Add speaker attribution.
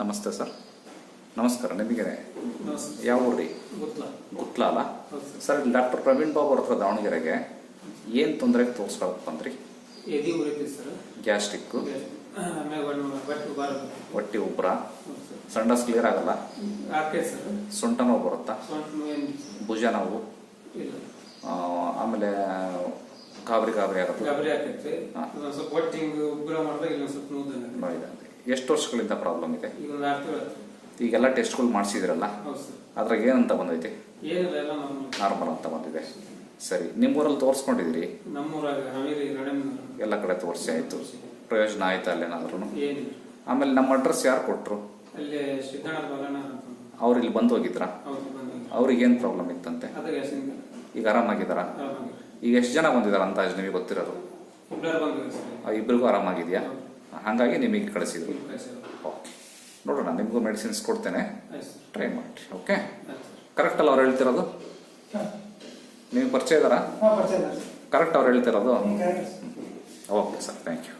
Speaker 1: ನಮಸ್ತೆ ಸರ್. ನಮಸ್ಕಾರ ನಿಮಗೆ ಯಾವ ಊರಿ ಗುತ್ಲ ಅಲ್ಲ?
Speaker 2: ಸರ್.
Speaker 1: ಡಾಕ್ಟರ್ ಪ್ರವೀಣ್ ಬಾಬು ಅವ್ರ ಹತ್ರ ದಾವಣಗೆರೆಗೆ ಏನು ತೊಂದರೆ ತೋರಿಸ್ಕೊಳಕ್ ಬಂದ್ರಿ
Speaker 2: ಎದಿ ಉರಿತೈತೆ ಸರ್.
Speaker 1: ಗ್ಯಾಸ್ಟ್ರಿಕ್ಕು?
Speaker 2: ಆಮೇಲೆ ಒಂದು ಬಟ್ ಬರೋದು
Speaker 1: ಹೊಟ್ಟೆ ಉಬ್ಬರ? ಸಂಡಸ್ ಕ್ಲಿಯರ್ ಆಗಲ್ಲ?
Speaker 2: ಆಕೆ ಸರ್.
Speaker 1: ಸೊಂಟ ನೋವು ಬರುತ್ತಾ?
Speaker 2: ಸೊಂಟ ಏನು
Speaker 1: ಭುಜ ನೋವು?
Speaker 2: ಇಲ್ಲ.
Speaker 1: ಆ, ಆಮೇಲೆ ಗಾಬರಿ ಗಾಬರಿ ಆಗುತ್ತೆ?
Speaker 2: ಗಾಬರಿ ಆಕೈತೆ.
Speaker 1: ಹಾ.
Speaker 2: ಒಂದ್ ಸ್ವಲ್ಪ ಹೊಟ್ಟೆ ಹಿಂಗೆ ಉಗ್ರ ಮಾಡಿದಾಗ ಇಲ್ಲ ಸ್ವಲ್ಪ
Speaker 1: ನೋವಿದೆ ಅಂತ. ಎಷ್ಟು ವರ್ಷಗಳಿಂದ ಪ್ರಾಬ್ಲಮ್ ಇದೆ?
Speaker 2: ಈಗ ಒಂದು ಆರು ತಿಂಗಳು ಆಯ್ತು.
Speaker 1: ಈಗೆಲ್ಲ ಟೆಸ್ಟ್ಗಳು ಮಾಡಿಸಿದ್ರಲ್ಲ?
Speaker 2: ಹೌದು ಸರ್.
Speaker 1: ಅದ್ರಾಗ ಏನಂತ ಬಂದೈತಿ?
Speaker 2: ಏನಿಲ್ಲ ಎಲ್ಲ ನಮ್ಮ
Speaker 1: ನಾರ್ಮಲ್ ಅಂತ ಬಂದಿದೆ. ಸರಿ ನಿಮ್ಮೂರಲ್ಲಿ ತೋರಿಸ್ಕೊಂಡಿದ್ದೀರಿ?
Speaker 2: ನಮ್ಮೂರಾಗ ಹಾವೇರಿ ರಣಮೀನೂರು
Speaker 1: ಎಲ್ಲ ಕಡೆ ತೋರಿಸಿ ಆಯಿತು. ಪ್ರಯೋಜನ ಆಯ್ತಾ ಅಲ್ಲೇನಾದ್ರೂ
Speaker 2: ಏನಿಲ್ಲ.
Speaker 1: ಆಮೇಲೆ ನಮ್ಮ ಅಡ್ರೆಸ್ ಯಾರು ಕೊಟ್ಟರು
Speaker 2: ಅಲ್ಲಿ ಸಿದ್ದಣ್ಣ ಬಲಣ್ಣ ಅಂತ
Speaker 1: ಅವ್ರು ಇಲ್ಲಿ ಬಂದು ಹೋಗಿದ್ರಾ?
Speaker 2: ಹೌದು
Speaker 1: ಅವ್ರಿಗೇನು ಪ್ರಾಬ್ಲಮ್ ಇತ್ತಂತೆ? ಈಗ ಆರಾಮಾಗಿದ್ದಾರಾ?
Speaker 2: ಆರಾಮಾಗಿ
Speaker 1: ಈಗ ಎಷ್ಟು ಜನ ಬಂದಿದ್ದಾರೆ ಅಂತ ನಿಮಗೆ ಗೊತ್ತಿರೋದು?
Speaker 2: ಇಬ್ಬರು ಬಂದಾಗ ಸರ್.
Speaker 1: ಆ ಇಬ್ಬರಿಗೂ ಆರಾಮಾಗಿದೆಯಾ? ಹಾಗಾಗಿ ನಿಮಗೆ ಕಳಿಸಿದ್ರು. ಓಕೆ ನೋಡೋಣ ನಿಮಗೂ ಮೆಡಿಸಿನ್ಸ್ ಕೊಡ್ತೇನೆ. ಟ್ರೈ ಮಾಡಿ ಓಕೆ ಕರೆಕ್ಟ್ ಅಲ್ಲ ಅವ್ರು ಹೇಳ್ತಿರೋದು? ನಿಮಗೆ ಪರಿಚಯ ಇದ್ದಾರಾ? ಕರೆಕ್ಟ್ ಅವ್ರು ಹೇಳ್ತಿರೋದು? Okay sir thank you